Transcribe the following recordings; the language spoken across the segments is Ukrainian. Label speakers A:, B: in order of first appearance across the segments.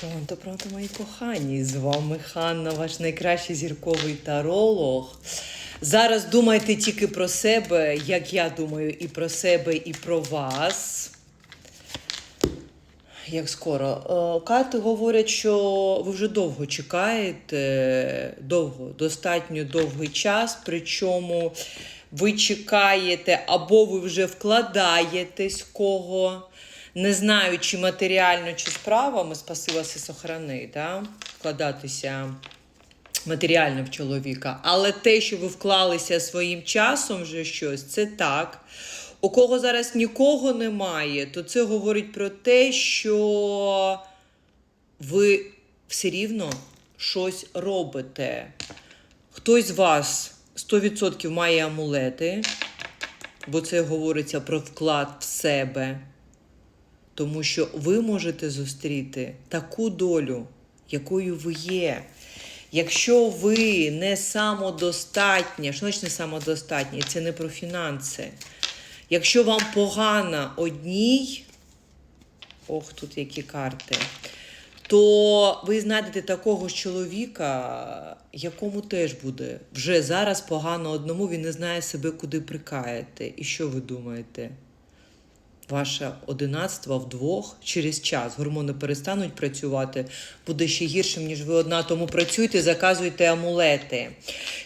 A: Пронто, пронто, мої кохані! З вами Ханна, ваш найкращий зірковий таролог. Зараз думайте тільки про себе, як я думаю, і про себе, і про вас. Як скоро? Е, Карти говорять, що ви вже довго чекаєте, довго, достатньо довгий час, причому ви чекаєте або ви вже вкладаєтесь кого, не знаю, чи матеріально, чи справами, спаси вас і сохрани, да? вкладатися матеріально в чоловіка. Але те, що ви вклалися своїм часом вже щось, це так. У кого зараз нікого немає, то це говорить про те, що ви все рівно щось робите. Хтось з вас 100% має амулети, бо це говориться про вклад в себе. Тому що ви можете зустріти таку долю, якою ви є. Якщо ви не самодостатня, що значить не самодостатня? Це не про фінанси. Якщо вам погано одній, ох, тут які карти, то ви знайдете такого чоловіка, якому теж буде вже зараз погано одному, він не знає себе, куди прикаяти. І що ви думаєте? Ваше одинацтво вдвох через час гормони перестануть працювати, буде ще гіршим, ніж ви одна. Тому працюйте, заказуйте амулети.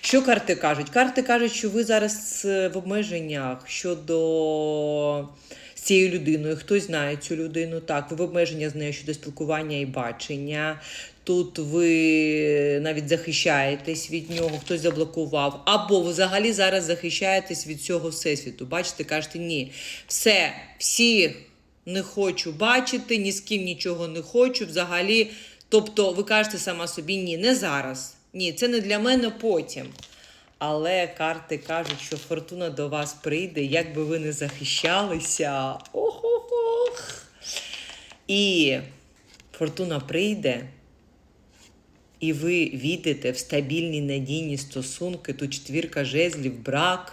A: Що карти кажуть? Карти кажуть, що ви зараз е, в обмеженнях щодо з цією людиною. Хтось знає цю людину. Так, ви в обмеженнях з нею щодо спілкування і бачення. Тут ви навіть захищаєтесь від нього, хтось заблокував, або взагалі зараз захищаєтесь від цього всесвіту. Бачите, кажете, ні, все, всі не хочу бачити, ні з ким нічого не хочу. Взагалі, тобто, ви кажете сама собі, ні, не зараз. Ні, це не для мене потім. Але карти кажуть, що фортуна до вас прийде, як би ви не захищалися. Ох-ох-ох. І фортуна прийде. І ви війдете в стабільні надійні стосунки, тут четвірка жезлів, брак.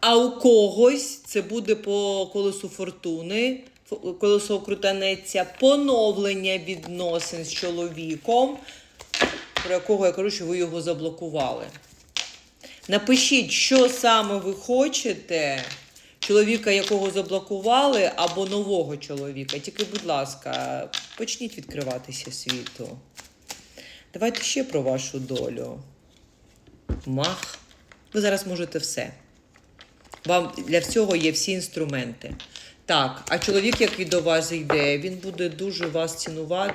A: А у когось це буде по колесу фортуни, фо- колесо крутанеться, поновлення відносин з чоловіком, про якого я кажу, що ви його заблокували. Напишіть, що саме ви хочете, чоловіка, якого заблокували, або нового чоловіка. Тільки, будь ласка, почніть відкриватися світу. Давайте ще про вашу долю. Мах. Ви зараз можете все. Вам для всього є всі інструменти. Так, а чоловік, який до вас йде, він буде дуже вас цінувати.